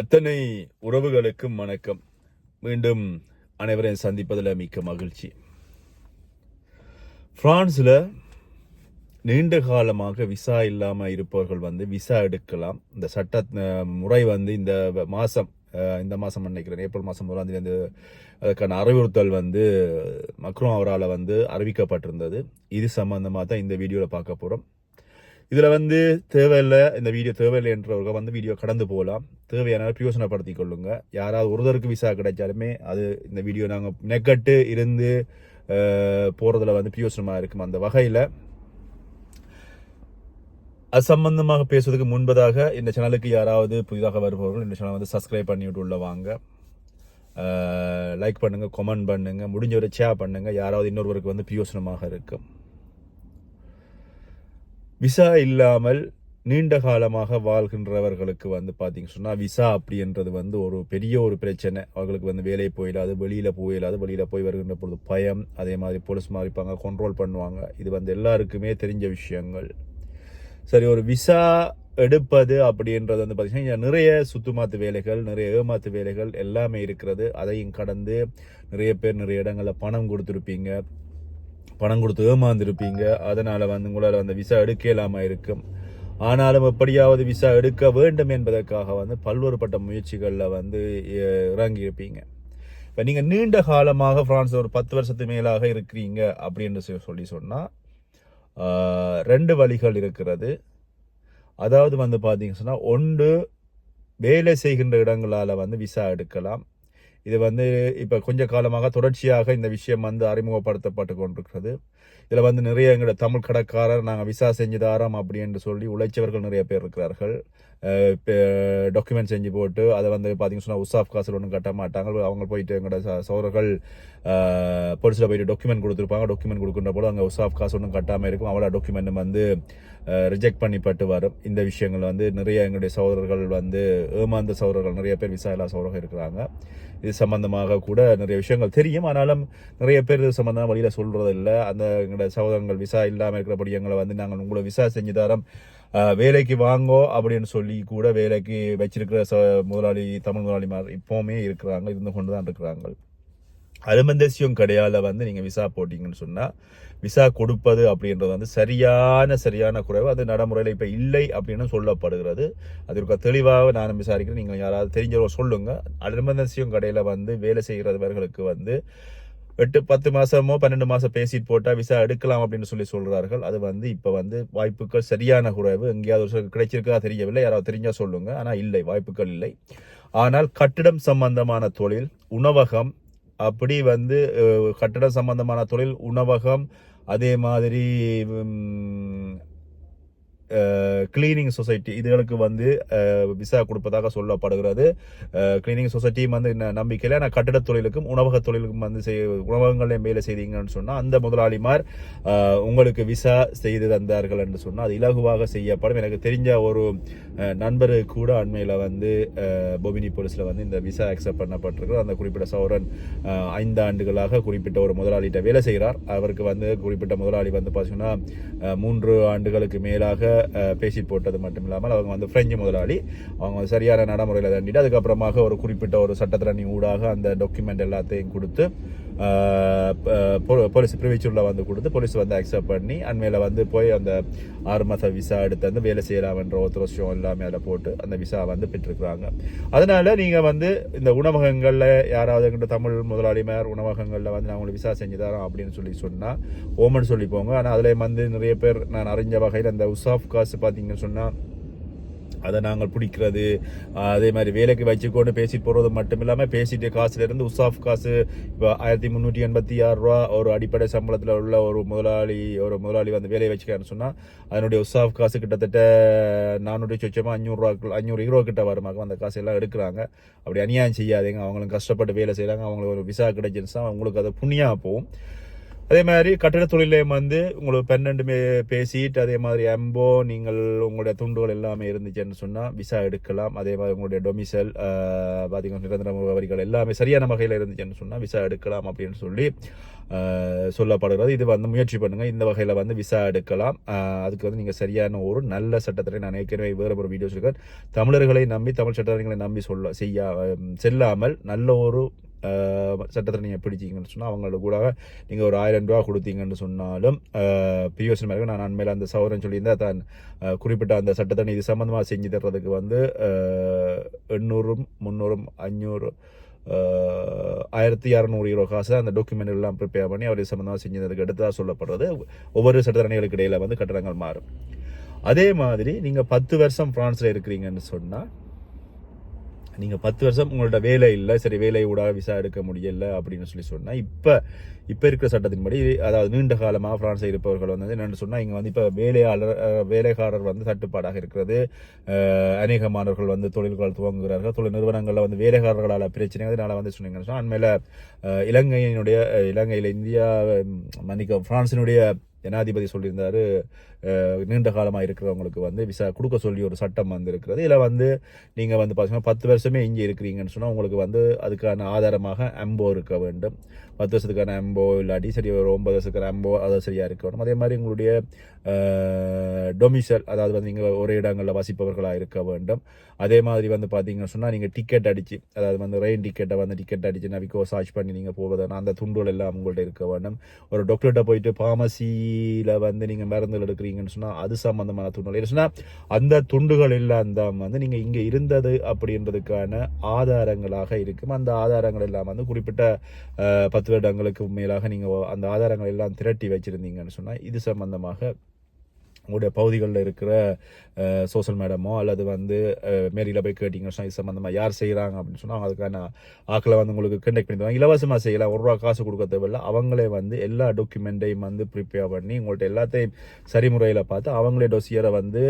அத்தனை உறவுகளுக்கும் வணக்கம். மீண்டும் அனைவரையும் சந்திப்பதில் மிக்க மகிழ்ச்சி. பிரான்ஸில் நீண்ட காலமாக விசா இல்லாமல் இருப்பவர்கள் வந்து விசா எடுக்கலாம். இந்த சட்ட முறை வந்து இந்த மாதம் இந்த மாதம் நினைக்கிறேன். ஏப்ரல் மாதம் முதலாம் தேதி வந்து அதுக்கான அறிவுறுத்தல் வந்து மக்ரோன் அவரால் வந்து அறிவிக்கப்பட்டிருந்தது. இது சம்பந்தமாக தான் இந்த வீடியோவில் பார்க்க போகிறோம் இதில் வந்து தேவையில்லை இந்த வீடியோ தேவையில்லை என்றவர்கள் வந்து வீடியோ கடந்து போகலாம். தேவையான பிரயோசனப்படுத்தி கொள்ளுங்க. யாராவது ஒருத்தருக்கு விசா கிடைச்சாலுமே அது இந்த வீடியோ நாங்கள் நெக்கட்டு இருந்து போகிறதுல வந்து பிரயோசனமாக இருக்கும் அந்த வகையில். அது சம்பந்தமாக பேசுவதற்கு முன்பதாக இந்த சேனலுக்கு யாராவது புதிதாக வருபவர்கள் இந்த சேனல் வந்து சப்ஸ்கிரைப் பண்ணிவிட்டு உள்ள வாங்க. லைக் பண்ணுங்கள் கமெண்ட் பண்ணுங்கள் முடிஞ்சவரை ஷேர் பண்ணுங்கள் யாராவது இன்னொருவருக்கு வந்து பிரயோசனமாக இருக்கும். விசா இல்லாமல் நீண்ட காலமாக வாழ்கின்றவர்களுக்கு வந்து பார்த்திங்க சொன்னால் விசா அப்படின்றது வந்து ஒரு பெரிய ஒரு பிரச்சனை. அவர்களுக்கு வந்து வேலை போயிடாது வெளியில் போயிடாது வெளியில் போய் வருகின்ற பொழுது பயம். அதே மாதிரி போலீஸ் மாறிப்பாங்க கண்ட்ரோல் பண்ணுவாங்க. இது வந்து எல்லாருக்குமே தெரிஞ்ச விஷயங்கள். சரி ஒரு விசா எடுப்பது அப்படின்றது வந்து பார்த்தீங்கன்னா நிறைய சுத்துமாத்து வேலைகள் நிறைய ஏமாத்து வேலைகள் எல்லாமே இருக்கிறது. அதையும் கடந்து நிறைய பேர் நிறைய இடங்களில் பணம் கொடுத்துருப்பீங்க. பணம் கொடுத்து ஏமாந்துருப்பீங்க. அதனால் வந்து உங்களால் அந்த விசா எடுக்க இல்லாமல் இருக்கும். ஆனாலும் எப்படியாவது விசா எடுக்க வேண்டும் என்பதற்காக வந்து பல்வேறுபட்ட முயற்சிகளில் வந்து இறங்கியிருப்பீங்க. இப்போ நீங்கள் நீண்ட காலமாக பிரான்ஸ் ஒரு பத்து வருஷத்துக்கு மேலாக இருக்கிறீங்க அப்படின்னு சொல்லி- சொல்லி சொன்னால் ரெண்டு வழிகள் இருக்கிறது. அதாவது வந்து பார்த்தீங்கன்னு சொன்னால் ஒன்று வேலை செய்கின்ற இடங்களால் வந்து விசா எடுக்கலாம். இது வந்து இப்போ கொஞ்ச காலமாக தொடர்ச்சியாக இந்த விஷயம் வந்து அறிமுகப்படுத்தப்பட்டு கொண்டிருக்கிறது. இதில் வந்து நிறைய எங்களோட தமிழ் கடைக்காரர் நாங்கள் விசா செஞ்சு தாரோம் அப்படின்னு சொல்லி உழைச்சவர்கள் நிறைய பேர் இருக்கிறார்கள். டாக்குமெண்ட் செஞ்சு போட்டு அதை வந்து பார்த்தீங்கன்னு சொன்னால் உசாஃப் காசில் ஒன்றும் கட்ட மாட்டாங்க. அவங்க போயிட்டு எங்களோட சௌரர்கள் போலீஸில் போயிட்டு டாக்குமெண்ட் கொடுத்துருப்பாங்க. டாக்குமெண்ட் கொடுக்குற போது அங்கே உசாஃப் காசு ஒன்றும் கட்டாமல் இருக்கும். அவ்வளோ டாக்குமெண்ட் வந்து ரிஜெக்ட் பண்ணிப்பட்டு வரும். இந்த விஷயங்கள் வந்து நிறைய எங்களுடைய சகோதரர்கள் வந்து ஏமாந்த சகோதரர்கள் நிறைய பேர் விசா இல்லா சகோதரர்கள் இருக்கிறாங்க. இது சம்பந்தமாக கூட நிறைய விஷயங்கள் தெரியும். ஆனாலும் நிறைய பேர் இது சம்பந்தமாக வழியில் சொல்கிறதில்ல இல்லை அந்த எங்களோட சகோதரங்கள் விசா இல்லாமல் இருக்கிறபடி எங்களை வந்து நாங்கள் உங்களை விசா செஞ்சு தரோம். வேலைக்கு வாங்கோ அப்படின்னு சொல்லி கூட வேலைக்கு வச்சிருக்கிற ச முதலாளி தமிழ் முதலாளிமார் இப்போவுமே இருக்கிறாங்க இருந்து கொண்டு தான் இருக்கிறாங்க. அலுமந்தசியம் கடையால் வந்து நீங்கள் விசா போட்டிங்கன்னு சொன்னால் விசா கொடுப்பது அப்படின்றது வந்து சரியான சரியான குறைவு. அது நடைமுறையில் இப்போ இல்லை அப்படின்னு சொல்லப்படுகிறது. அதற்கு தெளிவாக நான் விசாரிக்கிறேன். நீங்கள் யாராவது தெரிஞ்சவங்க சொல்லுங்கள் அலுமந்தசியம் கடையில் வந்து வேலை செய்கிறவர்களுக்கு வந்து எட்டு பத்து மாதமோ பன்னெண்டு மாதம் பேசிட்டு போட்டால் விசா எடுக்கலாம் அப்படின்னு சொல்லி சொல்கிறார்கள் அது வந்து இப்போ வந்து வாய்ப்புகள் சரியான குறைவு. எங்கேயாவது ஒரு கிடைச்சிருக்கா தெரியவில்லை. யாராவது தெரிஞ்சால் சொல்லுங்கள் ஆனால் இல்லை வாய்ப்புகள் இல்லை. ஆனால் கட்டிடம் சம்பந்தமான தொழில் உணவகம் அப்படி வந்து கட்டட சம்பந்தமான தொழில் உணவகம் அதே மாதிரி கிளீனிங் சொசைட்டி இதுகளுக்கு வந்து விசா கொடுப்பதாக சொல்லப்படுகிறது. கிளீனிங் சொசைட்டியும் வந்து என்ன நம்பிக்கையில் நான் கட்டிடத் தொழிலுக்கும் உணவக தொழிலுக்கும் வந்து செய் உணவகங்களையும் மேலே செய்தீங்கன்னு சொன்னால் அந்த முதலாளிமார் உங்களுக்கு விசா செய்து தந்தார்கள் என்று சொன்னால் அது இலகுவாக செய்யப்படும். எனக்கு தெரிஞ்ச ஒரு நண்பர் கூட அண்மையில் வந்து பொபினி போலீஸில் வந்து இந்த விசா அக்செப்ட் பண்ணப்பட்டிருக்கிறது அந்த குறிப்பிட்ட சௌரன் ஐந்து ஆண்டுகளாக குறிப்பிட்ட ஒரு முதலாளிகிட்ட வேலை செய்கிறார். அவருக்கு வந்து குறிப்பிட்ட முதலாளி வந்து பார்த்தீங்கன்னா மூன்று ஆண்டுகளுக்கு மேலாக அஹ், பேசிட்டு போட்டது மட்டும் இல்லாமல் அவங்க வந்து பிரெஞ்சு முதலாளி. அவங்க சரியான நடைமுறையில் தண்டிட்டு அதுக்கப்புறமாக ஒரு குறிப்பிட்ட ஒரு சட்டத்திரணி ஊடாக அந்த டாக்குமெண்ட் எல்லாத்தையும் கொடுத்து போலீஸ் பிரிவிச்சூரில் வந்து கொடுத்து போலீஸ் வந்து அக்செப்ட் பண்ணி அண்மையில் வந்து போய் அந்த ஆறு மாத விசா எடுத்து வந்து வேலை செய்யலாம்ன்ற ஒருத்தர் வருஷம் எல்லாமே அதில் போட்டு அந்த விசா வந்து பெற்றிருக்கிறாங்க. அதனால் நீங்கள் வந்து இந்த உணவகங்களில் யாராவது எங்கிட்ட தமிழ் முதலாளிமார் உணவகங்களில் வந்து நான் உங்களுக்கு விசா செஞ்சு தரோம் அப்படின்னு சொல்லி சொன்னால் ஓமன் சொல்லி போங்க. ஆனால் அதில் வந்து நிறைய பேர் நான் அறிஞ்ச வகையில் அந்த உசாஃப் காசு பார்த்தீங்கன்னு சொன்னால் அதை நாங்கள் பிடிக்கிறது அதே மாதிரி வேலைக்கு வச்சுக்கொண்டு பேசிட்டு போகிறது மட்டும் இல்லாமல் பேசிட்டு காசுலேருந்து உசாஃப் காசு இப்போ ஆயிரத்தி முந்நூற்றி எண்பத்தி ஆறு ரூபா ஒரு அடிப்படை சம்பளத்தில் உள்ள ஒரு முதலாளி ஒரு முதலாளி வந்து வேலையை வச்சுக்கான்னு சொன்னால் அதனுடைய உசாஃப் காசு கிட்டத்தட்ட நானூற்றி சொச்சமாக அஞ்சூறுரூவா அஞ்சூறு ஹீரோ கிட்ட வருமாக்கும் அந்த காசு எல்லாம் எடுக்கிறாங்க. அப்படி அநியாயம் செய்யாதீங்க. அவங்களும் கஷ்டப்பட்டு வேலை செய்கிறாங்க அவங்களுக்கு ஒரு விசா கிடைச்சிருந்துச்சா அவங்களுக்கு அது புண்ணியாக போகும். அதே மாதிரி கட்டிட தொழிலையும் வந்து உங்களுக்கு பன்னெண்டு பேசிட்டு அதே மாதிரி எம்போ நீங்கள் உங்களுடைய துண்டுகள் எல்லாமே இருந்துச்சுன்னு சொன்னால் விசா எடுக்கலாம். அதே மாதிரி உங்களுடைய டொமிசல் பார்த்தீங்கன்னா நிரந்தர முகவரிகள் எல்லாமே சரியான வகையில் இருந்துச்சுன்னு சொன்னால் விசா எடுக்கலாம் அப்படின்னு சொல்லி சொல்லப்படுகிறது. இது வந்து முயற்சி பண்ணுங்கள் இந்த வகையில் வந்து விசா எடுக்கலாம். அதுக்கு வந்து நீங்கள் சரியான ஒரு நல்ல சட்டத்தை நான் ஏற்கனவே வேறு ஒரு வீடியோஸ் இருக்கேன் தமிழர்களை நம்பி தமிழ் சட்டங்களை நம்பி சொல்ல செய்ய செல்லாமல் நல்ல ஒரு சட்டத்தில் நீங்கள் பிடிச்சிங்கன்னு சொன்னால் அவங்களோட கூட நீங்கள் ஒரு ஆயிரம் ரூபா கொடுத்தீங்கன்னு சொன்னாலும் பியூஎஸ் மேலே நான் அண்மையில் அந்த சௌரன் சொல்லியிருந்தேன். தான் குறிப்பிட்ட அந்த சட்டத்தை இது சம்மந்தமாக செஞ்சு தர்றதுக்கு வந்து எண்ணூறும் முந்நூறும் அஞ்சூறு ஆயிரத்தி இரநூறு யூரோ காசு அந்த டாக்குமெண்ட் எல்லாம் ப்ரிப்பேர் பண்ணி அவர் சம்மந்தமாக செஞ்சதுக்கு அடுத்ததாக சொல்லப்படுறது. ஒவ்வொரு சட்டத்தரணிகளுக்கு இடையில வந்து கட்டணங்கள் மாறும். அதே மாதிரி நீங்கள் பத்து வருஷம் ஃப்ரான்ஸில் இருக்கிறீங்கன்னு சொன்னால் நீங்கள் பத்து வருஷம் உங்கள்ட்ட வேலை இல்லை சரி வேலை ஊடாக விசா எடுக்க முடியல அப்படின்னு சொல்லி சொன்னால் இப்போ இப்போ இருக்கிற சட்டத்தின்படி அதாவது நீண்ட காலமாக ஃப்ரான்ஸில் இருப்பவர்கள் வந்து என்னென்னு சொன்னால் இங்கே வந்து இப்போ வேலையாளர் வேலைக்காரர் வந்து தட்டுப்பாடாக இருக்கிறது. அநேகமானவர்கள் அநேக மாணவர்கள் வந்து தொழில்கள் துவங்குகிறார்கள். தொழில் நிறுவனங்களில் வந்து வேலைக்காரர்களால் பிரச்சனை அதனால் வந்து சொன்னீங்கன்னு சொன்னால் அண்மையில் இலங்கையினுடைய இலங்கையில் இந்தியா மன்னிக்க பிரான்சினுடைய ஜனாதிபதி சொல்லியிருந்தார் நீண்ட காலமாக இருக்கிறவங்களுக்கு வந்து விசா கொடுக்க சொல்லி ஒரு சட்டம் வந்து இருக்கிறது இதில் வந்து நீங்கள் வந்து பார்த்தீங்கன்னா பத்து வருஷமே இங்கே இருக்கிறீங்கன்னு சொன்னால் உங்களுக்கு வந்து அதுக்கான ஆதாரமாக அம்போ இருக்க வேண்டும். பத்து வருஷத்துக்கான அம்போ இல்லாட்டி சரி ஒரு ஒன்பது வருஷத்துக்கான அம்போ அது சரியாக இருக்க வேண்டும். அதே மாதிரி உங்களுடைய டொமிசல் அதாவது வந்து நீங்கள் ஒரே இடங்களில் வசிப்பவர்களாக இருக்க வேண்டும். அதே மாதிரி வந்து பார்த்தீங்கன்னு சொன்னால் நீங்கள் டிக்கெட் அடித்து அதாவது வந்து ரெயின் டிக்கெட்டை வந்து டிக்கெட் அடித்து நவிக்கோ சார்ஜ் பண்ணி நீங்கள் போவதான அந்த துண்டுகள் எல்லாம் உங்கள்கிட்ட இருக்க வேண்டும். ஒரு டாக்டர்கிட்ட போயிட்டு ஃபார்மசியில் வந்து நீங்கள் மருந்துகள் எடுக்கிறீங்க எடுக்கிறீங்கன்னு சொன்னால் அது சம்மந்தமான துண்டுகள் சொன்னால் அந்த துண்டுகள் எல்லாம் தான் வந்து நீங்கள் இங்கே இருந்தது அப்படின்றதுக்கான ஆதாரங்களாக இருக்கும். அந்த ஆதாரங்கள் எல்லாம் வந்து குறிப்பிட்ட பத்து வருடங்களுக்கு மேலாக நீங்கள் அந்த ஆதாரங்கள் எல்லாம் திரட்டி வச்சுருந்தீங்கன்னு சொன்னால் இது சம்பந்தமாக உங்களுடைய பகுதிகளில் இருக்கிற சோஷியல் மேடமோ அல்லது வந்து மேரியில் போய் கேட்டிங்கன்னா இது சம்மந்தமாக யார் செய்கிறாங்க அப்படின்னு சொன்னால் அதுக்கான ஆக்களை வந்து உங்களுக்கு கண்டெக்ட் பண்ணி தருவாங்க. இலவசமாக செய்யலாம். ஒரு ரூபா காசு கொடுக்க தேவையில்ல. அவங்களே வந்து எல்லா டாக்குமெண்ட்டையும் வந்து ப்ரிப்பேர் பண்ணி உங்கள்ட்ட எல்லாத்தையும் சரிமுறையில் பார்த்து அவங்களே டொசியரை வந்து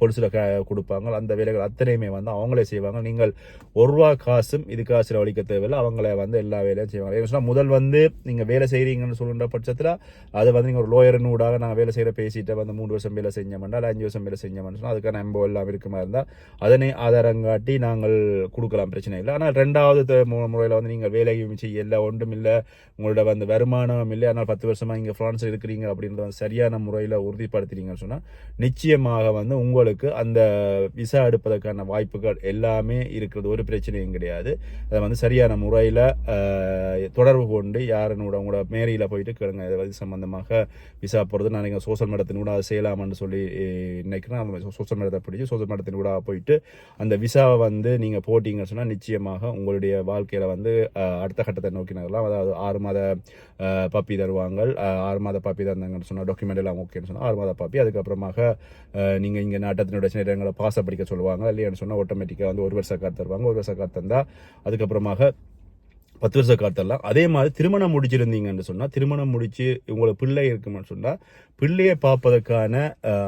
பொலிசில் கொடுப்பாங்க. அந்த வேலைகள் அத்தனையுமே வந்து அவங்களே செய்வாங்க. நீங்கள் ஒரு ரூபா காசும் இதுக்காக செலவழிக்க தேவையில்லை. அவங்களே வந்து எல்லா வேலையும் செய்வாங்க. ஏன்னு சொன்னால் முதல் வந்து நீங்கள் வேலை செய்கிறீங்கன்னு சொல்கின்ற பட்சத்தில் அதை வந்து நீங்கள் ஒரு லோயரின் ஊடாக நாங்கள் வேலை செய்கிற பேசிட்டு வந்து மூணு வருஷம் வேலை செஞ்சோம்னா இல்லை அஞ்சு வருஷம் வேலை செஞ்சோம்னா அதுக்கான எம்போ எல்லாம் இருக்குமா இருந்தால் அதனை ஆதாரம் காட்டி நாங்கள் கொடுக்கலாம் பிரச்சனை இல்லை. ஆனால் ரெண்டாவது முறையில் வந்து நீங்கள் வேலையும் இல்லை ஒன்றும் இல்லை உங்களோட வந்து வருமானம் இல்லை ஆனால் பத்து வருஷமாக இங்கே ஃப்ரான்ஸில் இருக்கிறீங்க அப்படின்றத வந்து சரியான முறையில் உறுதிப்படுத்துறீங்கன்னு சொன்னால் நிச்சயமாக வந்து உங்களுக்கு அந்த விசா எடுப்பதற்கான வாய்ப்புகள் எல்லாமே இருக்கிறது. ஒரு பிரச்சனையும் கிடையாது. அதை வந்து சரியான முறையில் தொடர்பு கொண்டு யாருன்னு உங்களோட மேரியில் போயிட்டு கேளுங்க. இது சம்பந்தமாக விசா போகிறது நான் நீங்கள் சோசியல் மீடியத்தின் கூட அதை செய்யலாமன்னு சொல்லி அஹ், அவங்க சோசியல் மீடியத்தை பிடிச்சி சோசியல் மீடியத்தின் கூட போயிட்டு அந்த விசாவை வந்து நீங்கள் போட்டிங்கன்னு சொன்னால் நிச்சயமாக உங்களுடைய வாழ்க்கையில் வந்து அடுத்த கட்டத்தை நோக்கி நகரலாம். அதாவது ஆறு மாத பப்பி தருவாங்க ஆறு மாத பப்பி தந்தாங்கன்னு சொன்னால் டாக்குமெண்ட் எல்லாம் ஓகேன்னு சொன்னால் ஆறு மாத பப்பி. அதுக்கப்புறமாக நீங்கள் இங்கே நாட்டத்தினுடைய சில இடங்களை பாச படிக்க சொல்லுவாங்க. இல்லையான்னு சொன்னால் ஆட்டோமேட்டிக்காக வந்து ஒரு வருஷ கார்டு தருவாங்க. ஒரு வருஷ கார்டு தந்தால் அதுக்கப்புறமாக பத்து வருஷ கார்டெல்லாம் அதே மாதிரி திருமணம் முடிச்சிருந்தீங்கன்னு சொன்னால் திருமணம் முடித்து உங்களை பிள்ளை இருக்குன்னு சொன்னால் பிள்ளையை பார்ப்பதற்கான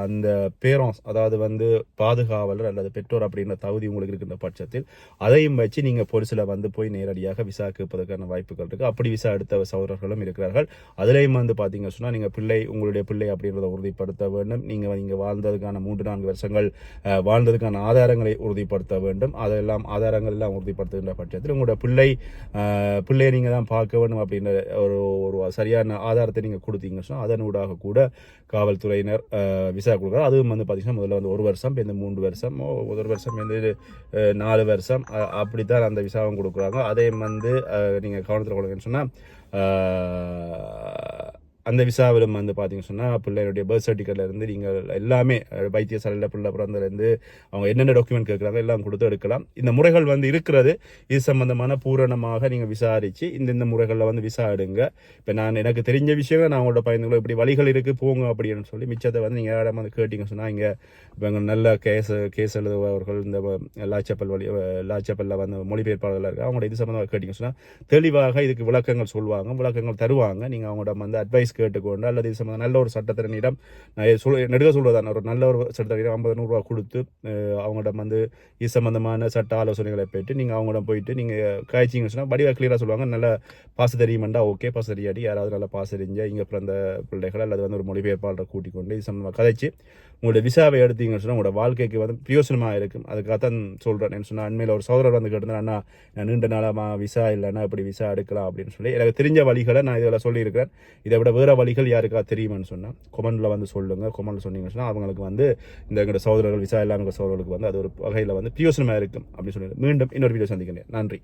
அந்த பேரன்ஸ் அதாவது வந்து பாதுகாவலர் அல்லது பெற்றோர் அப்படின்ற தகுதி உங்களுக்கு இருக்கின்ற பட்சத்தில் அதையும் வச்சு நீங்கள் பொலிசில் வந்து போய் நேரடியாக விசா கேட்பதற்கான வாய்ப்புகள் இருக்குது அப்படி விசா எடுத்த சகோதரர்களும் இருக்கிறார்கள். அதுலேயும் வந்து பார்த்தீங்க சொன்னால் நீங்கள் பிள்ளை உங்களுடைய பிள்ளை அப்படின்றத உறுதிப்படுத்த வேண்டும். நீங்கள் இங்கே வாழ்ந்ததுக்கான மூன்று நான்கு வருஷங்கள் வாழ்ந்ததுக்கான ஆதாரங்களை உறுதிப்படுத்த வேண்டும். அதெல்லாம் ஆதாரங்கள் எல்லாம் உறுதிப்படுத்துகின்ற பட்சத்தில் உங்களுடைய பிள்ளை பிள்ளையை நீங்கள் தான் பார்க்க வேண்டும் அப்படின்ற ஒரு ஒரு சரியான ஆதாரத்தை நீங்கள் கொடுத்தீங்க சொன்னால் அதனூடாக கூட காவல்துறையினர் விசா கொடுக்குறாரு அதுவும் வந்து பார்த்தீங்கன்னா முதல்ல வந்து ஒரு வருஷம் இந்த மூன்று வருஷம் ஒரு வருஷம் வந்து நாலு வருஷம் அப்படி தான் அந்த விசாவும் கொடுக்குறாங்க. அதையும் வந்து நீங்கள் கவனத்தில் கொடுங்கன்னு சொன்னால் அந்த விசாவிலும் வந்து பார்த்தீங்க சொன்னால் பிள்ளைகளுடைய பர்த் சர்டிஃபிகேட்லேருந்து நீங்கள் எல்லாமே வைத்தியசாலையில் பிள்ளை பிறந்தலேருந்து அவங்க என்னென்ன டாக்குமெண்ட் கேட்குறாங்க எல்லாம் கொடுத்து எடுக்கலாம். இந்த முறைகள் வந்து இருக்கிறது. இது சம்மந்தமான பூரணமாக நீங்கள் விசாரித்து இந்த இந்த முறைகளில் வந்து விசா எடுங்க. இப்போ நான் எனக்கு தெரிஞ்ச விஷயங்கள் நான் உங்களோட பயந்துங்களோ இப்படி வழிகள் இருக்குது போங்க அப்படின்னு சொல்லி மிச்சத்தை வந்து நீங்கள் யாரும் வந்து கேட்டிங்க சொன்னால் இங்கே இவங்க நல்ல கேஸ் கேஸ் எழுதுபவர்கள் இந்த லாச்சப்பல் வழி லாச்சப்பல்ல வந்து மொழிபெயர்ப்பாளர்கள் இருக்காங்க. அவங்களோட இது சம்மந்தமாக கேட்டிங்க சொன்னால் தெளிவாக இதுக்கு விளக்கங்கள் சொல்லுவாங்க. விளக்கங்கள் தருவாங்க. நீங்கள் அவங்களோட வந்து அட்வைஸ் கேட்டுக்கொண்டு அல்லது இது சம்பந்தம் நல்ல ஒரு சட்டத்திறனிடம் நான் சொல் நெடுக சொல்வதான ஒரு நல்ல ஒரு சட்டத்திறனிடம் ஐம்பது நூறுரூவா கொடுத்து அஹ், அவங்களிடம் வந்து இது சம்மந்தமான சட்ட ஆலோசனைகளை போயிட்டு நீங்கள் அவங்களிடம் போயிட்டு நீங்கள் காய்ச்சிங்கன்னு சொன்னால் வடிவாக கிளியராக சொல்லுவாங்க. நல்ல பாச தெரியுமெண்டா ஓகே பாச தெரியாடி யாராவது நல்லா பாச தெரிஞ்ச இங்கே பிறந்த பிள்ளைகள் அல்லது வந்து ஒரு மொழிபெயர்ப்பாளரை கூட்டிக் கொண்டு இது சம்மந்தமாக கதைச்சு உங்களுடைய விசாவை எடுத்தீங்கன்னு சொன்னால் உங்களோட வாழ்க்கைக்கு வந்து பிரயோசனமாக இருக்கும். அதுக்காக தான் சொல்கிறேன் என்ன சொன்னால் அண்மையில் ஒரு சோதரர் வந்து கேட்டிருந்தேன் அண்ணா நான் நீண்ட நாளமா விசா இல்லைன்னா இப்படி விசா எடுக்கலாம் அப்படின்னு சொல்லி. எனக்கு தெரிஞ்ச வழிகளை நான் இதில் சொல்லியிருக்கிறேன். இதை விட வேறு வழிகள் யாருக்கா தெரியுமான்னு சொன்னால் கொமெண்டில் வந்து சொல்லுங்கள் கொமெண்டில் சொன்னீங்கன்னு சொன்னால் அவங்களுக்கு வந்து இந்த எங்களோட சகோதரர்கள் விசா இல்லாமல் சோதரர்களுக்கு வந்து அது ஒரு வகையில் வந்து பிரயோசனமாக இருக்கும் அப்படின்னு சொல்லி மீண்டும் இன்னொரு வீடியோ சந்திக்கிறேன். நன்றி.